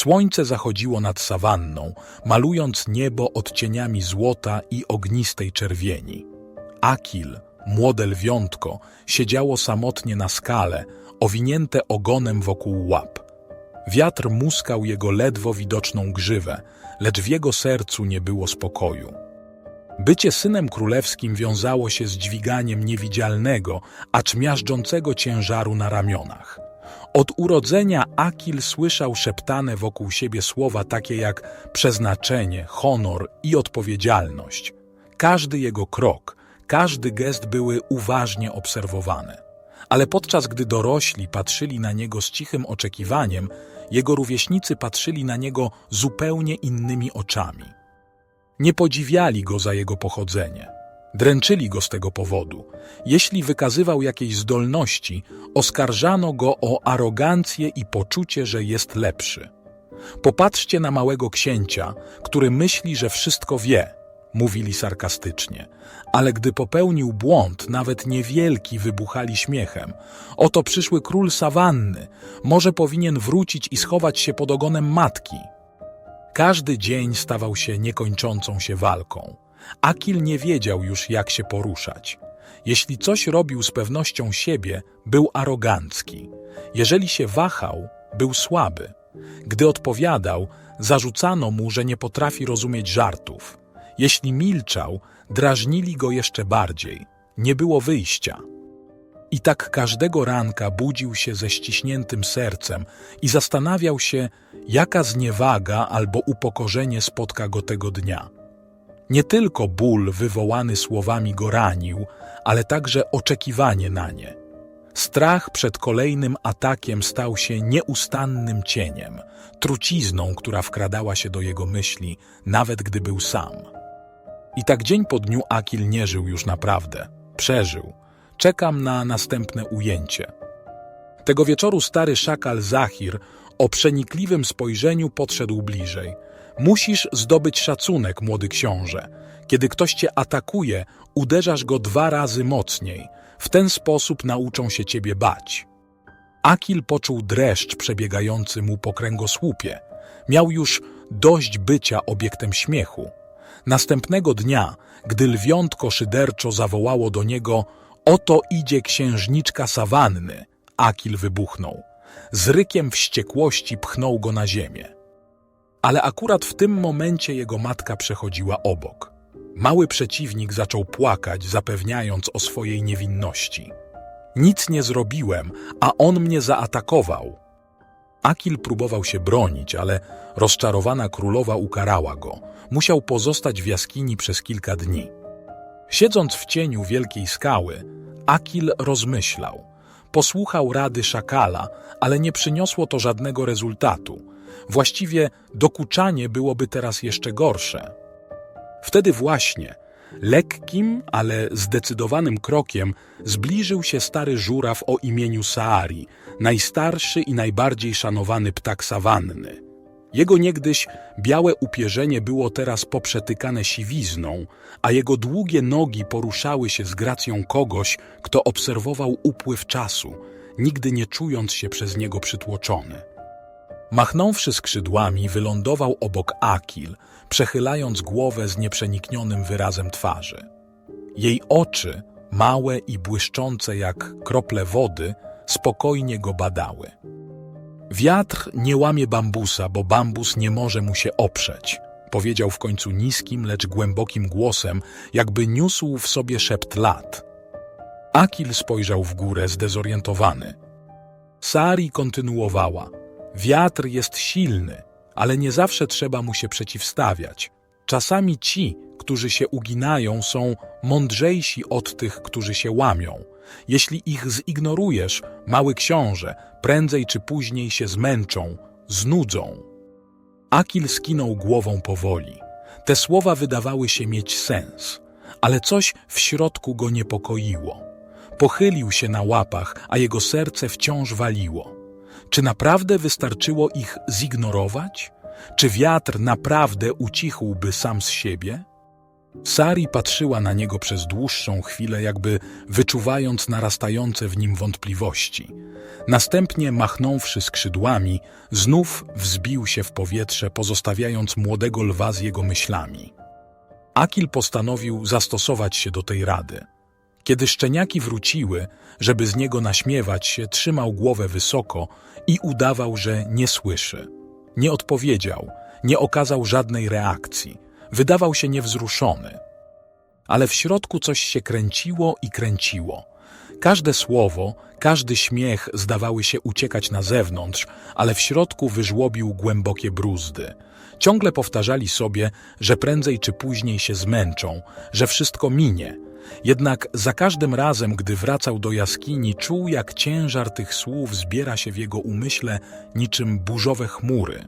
Słońce zachodziło nad sawanną, malując niebo odcieniami złota i ognistej czerwieni. Akil, młode lwiątko, siedziało samotnie na skale, owinięte ogonem wokół łap. Wiatr muskał jego ledwo widoczną grzywę, lecz w jego sercu nie było spokoju. Bycie synem królewskim wiązało się z dźwiganiem niewidzialnego, acz miażdżącego ciężaru na ramionach. Od urodzenia Akil słyszał szeptane wokół siebie słowa takie jak przeznaczenie, honor i odpowiedzialność. Każdy jego krok, każdy gest były uważnie obserwowane. Ale podczas gdy dorośli patrzyli na niego z cichym oczekiwaniem, jego rówieśnicy patrzyli na niego zupełnie innymi oczami. Nie podziwiali go za jego pochodzenie. Dręczyli go z tego powodu. Jeśli wykazywał jakieś zdolności, oskarżano go o arogancję i poczucie, że jest lepszy. Popatrzcie na małego księcia, który myśli, że wszystko wie, mówili sarkastycznie. Ale gdy popełnił błąd, nawet niewielki, wybuchali śmiechem. Oto przyszły król sawanny. Może powinien wrócić i schować się pod ogonem matki. Każdy dzień stawał się niekończącą się walką. Akil nie wiedział już, jak się poruszać. Jeśli coś robił z pewnością siebie, był arogancki. Jeżeli się wahał, był słaby. Gdy odpowiadał, zarzucano mu, że nie potrafi rozumieć żartów. Jeśli milczał, drażnili go jeszcze bardziej. Nie było wyjścia. I tak każdego ranka budził się ze ściśniętym sercem i zastanawiał się, jaka zniewaga albo upokorzenie spotka go tego dnia. Nie tylko ból wywołany słowami go ranił, ale także oczekiwanie na nie. Strach przed kolejnym atakiem stał się nieustannym cieniem, trucizną, która wkradała się do jego myśli, nawet gdy był sam. I tak dzień po dniu Akil nie żył już naprawdę. Przeżył. Czekam na następne ujęcie. Tego wieczoru stary szakal Zahir o przenikliwym spojrzeniu podszedł bliżej. Musisz zdobyć szacunek, młody książę. Kiedy ktoś cię atakuje, uderzasz go dwa razy mocniej. W ten sposób nauczą się ciebie bać. Akil poczuł dreszcz przebiegający mu po kręgosłupie. Miał już dość bycia obiektem śmiechu. Następnego dnia, gdy lwiątko szyderczo zawołało do niego Oto idzie księżniczka sawanny, Akil wybuchnął. Z rykiem wściekłości pchnął go na ziemię. Ale akurat w tym momencie jego matka przechodziła obok. Mały przeciwnik zaczął płakać, zapewniając o swojej niewinności. Nic nie zrobiłem, a on mnie zaatakował. Akil próbował się bronić, ale rozczarowana królowa ukarała go. Musiał pozostać w jaskini przez kilka dni. Siedząc w cieniu wielkiej skały, Akil rozmyślał. Posłuchał rady szakala, ale nie przyniosło to żadnego rezultatu. Właściwie dokuczanie byłoby teraz jeszcze gorsze. Wtedy właśnie, lekkim, ale zdecydowanym krokiem zbliżył się stary żuraw o imieniu Saari, najstarszy i najbardziej szanowany ptak sawanny. Jego niegdyś białe upierzenie było teraz poprzetykane siwizną, a jego długie nogi poruszały się z gracją kogoś, kto obserwował upływ czasu, nigdy nie czując się przez niego przytłoczony. Machnąwszy skrzydłami, wylądował obok Akil, przechylając głowę z nieprzeniknionym wyrazem twarzy. Jej oczy, małe i błyszczące jak krople wody, spokojnie go badały. Wiatr nie łamie bambusa, bo bambus nie może mu się oprzeć, powiedział w końcu niskim, lecz głębokim głosem, jakby niósł w sobie szept lat. Akil spojrzał w górę zdezorientowany. Sari kontynuowała. Wiatr jest silny, ale nie zawsze trzeba mu się przeciwstawiać. Czasami ci, którzy się uginają, są mądrzejsi od tych, którzy się łamią. Jeśli ich zignorujesz, mały książę, prędzej czy później się zmęczą, znudzą. Akil skinął głową powoli. Te słowa wydawały się mieć sens, ale coś w środku go niepokoiło. Pochylił się na łapach, a jego serce wciąż waliło. Czy naprawdę wystarczyło ich zignorować? Czy wiatr naprawdę ucichłby sam z siebie? Sari patrzyła na niego przez dłuższą chwilę, jakby wyczuwając narastające w nim wątpliwości. Następnie, machnąwszy skrzydłami, znów wzbił się w powietrze, pozostawiając młodego lwa z jego myślami. Akil postanowił zastosować się do tej rady. Kiedy szczeniaki wróciły, żeby z niego naśmiewać się, trzymał głowę wysoko i udawał, że nie słyszy. Nie odpowiedział, nie okazał żadnej reakcji. Wydawał się niewzruszony. Ale w środku coś się kręciło i kręciło. Każde słowo, każdy śmiech zdawały się uciekać na zewnątrz, ale w środku wyżłobił głębokie bruzdy. Ciągle powtarzali sobie, że prędzej czy później się zmęczą, że wszystko minie. Jednak za każdym razem, gdy wracał do jaskini, czuł, jak ciężar tych słów zbiera się w jego umyśle niczym burzowe chmury.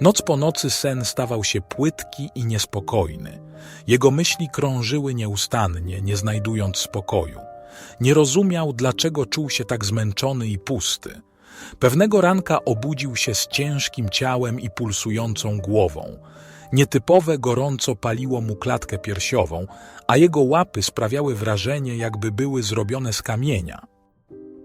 Noc po nocy sen stawał się płytki i niespokojny. Jego myśli krążyły nieustannie, nie znajdując spokoju. Nie rozumiał, dlaczego czuł się tak zmęczony i pusty. Pewnego ranka obudził się z ciężkim ciałem i pulsującą głową. Nietypowe gorąco paliło mu klatkę piersiową, a jego łapy sprawiały wrażenie, jakby były zrobione z kamienia.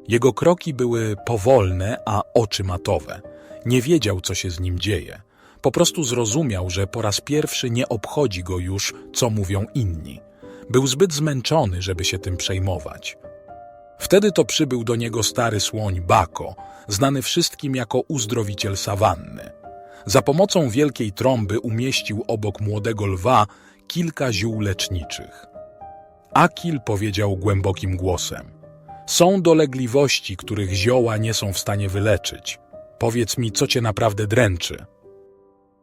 Jego kroki były powolne, a oczy matowe. Nie wiedział, co się z nim dzieje. Po prostu zrozumiał, że po raz pierwszy nie obchodzi go już, co mówią inni. Był zbyt zmęczony, żeby się tym przejmować. Wtedy to przybył do niego stary słoń Bako, znany wszystkim jako uzdrowiciel sawanny. Za pomocą wielkiej trąby umieścił obok młodego lwa kilka ziół leczniczych. Akil powiedział głębokim głosem: Są dolegliwości, których zioła nie są w stanie wyleczyć. Powiedz mi, co cię naprawdę dręczy.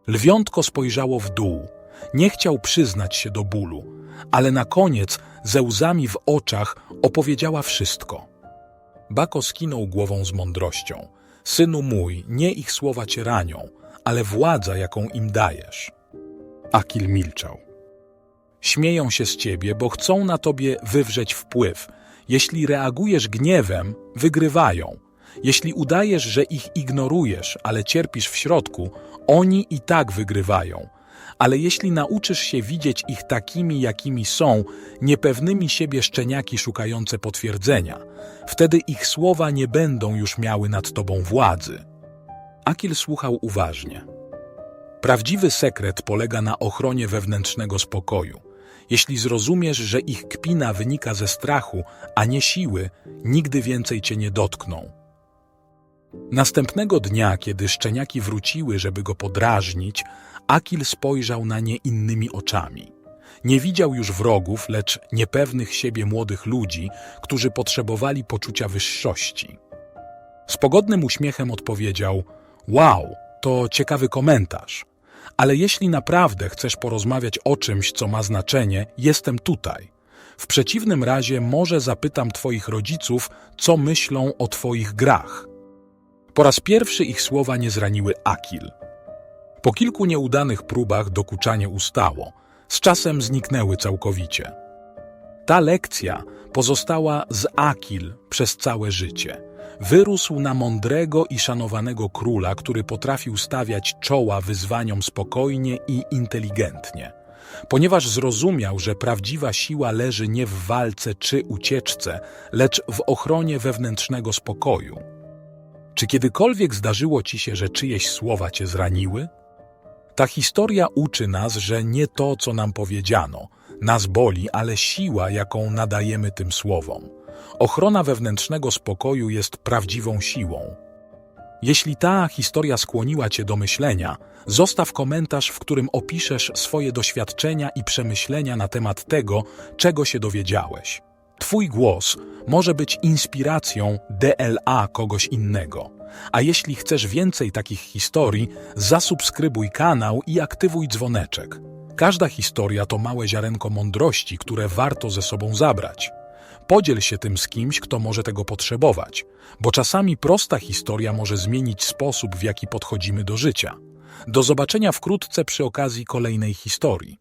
Lwiątko spojrzało w dół. Nie chciał przyznać się do bólu, ale na koniec, ze łzami w oczach, opowiedziała wszystko. Bako skinął głową z mądrością. Synu mój, nie ich słowa cię ranią, ale władza, jaką im dajesz. Akil milczał. Śmieją się z ciebie, bo chcą na tobie wywrzeć wpływ. Jeśli reagujesz gniewem, wygrywają. Jeśli udajesz, że ich ignorujesz, ale cierpisz w środku, oni i tak wygrywają. Ale jeśli nauczysz się widzieć ich takimi, jakimi są, niepewnymi siebie szczeniaki szukające potwierdzenia, wtedy ich słowa nie będą już miały nad tobą władzy. Akil słuchał uważnie. Prawdziwy sekret polega na ochronie wewnętrznego spokoju. Jeśli zrozumiesz, że ich kpina wynika ze strachu, a nie siły, nigdy więcej cię nie dotkną. Następnego dnia, kiedy szczeniaki wróciły, żeby go podrażnić, Akil spojrzał na nie innymi oczami. Nie widział już wrogów, lecz niepewnych siebie młodych ludzi, którzy potrzebowali poczucia wyższości. Z pogodnym uśmiechem odpowiedział: Wow, to ciekawy komentarz. Ale jeśli naprawdę chcesz porozmawiać o czymś, co ma znaczenie, jestem tutaj. W przeciwnym razie może zapytam Twoich rodziców, co myślą o Twoich grach. Po raz pierwszy ich słowa nie zraniły Akil. Po kilku nieudanych próbach dokuczanie ustało, z czasem zniknęły całkowicie. Ta lekcja pozostała z Akil przez całe życie. Wyrósł na mądrego i szanowanego króla, który potrafił stawiać czoła wyzwaniom spokojnie i inteligentnie. Ponieważ zrozumiał, że prawdziwa siła leży nie w walce czy ucieczce, lecz w ochronie wewnętrznego spokoju. Czy kiedykolwiek zdarzyło ci się, że czyjeś słowa cię zraniły? Ta historia uczy nas, że nie to, co nam powiedziano, nas boli, ale siła, jaką nadajemy tym słowom. Ochrona wewnętrznego spokoju jest prawdziwą siłą. Jeśli ta historia skłoniła cię do myślenia, zostaw komentarz, w którym opiszesz swoje doświadczenia i przemyślenia na temat tego, czego się dowiedziałeś. Twój głos może być inspiracją DLA kogoś innego. A jeśli chcesz więcej takich historii, zasubskrybuj kanał i aktywuj dzwoneczek. Każda historia to małe ziarenko mądrości, które warto ze sobą zabrać. Podziel się tym z kimś, kto może tego potrzebować, bo czasami prosta historia może zmienić sposób, w jaki podchodzimy do życia. Do zobaczenia wkrótce przy okazji kolejnej historii.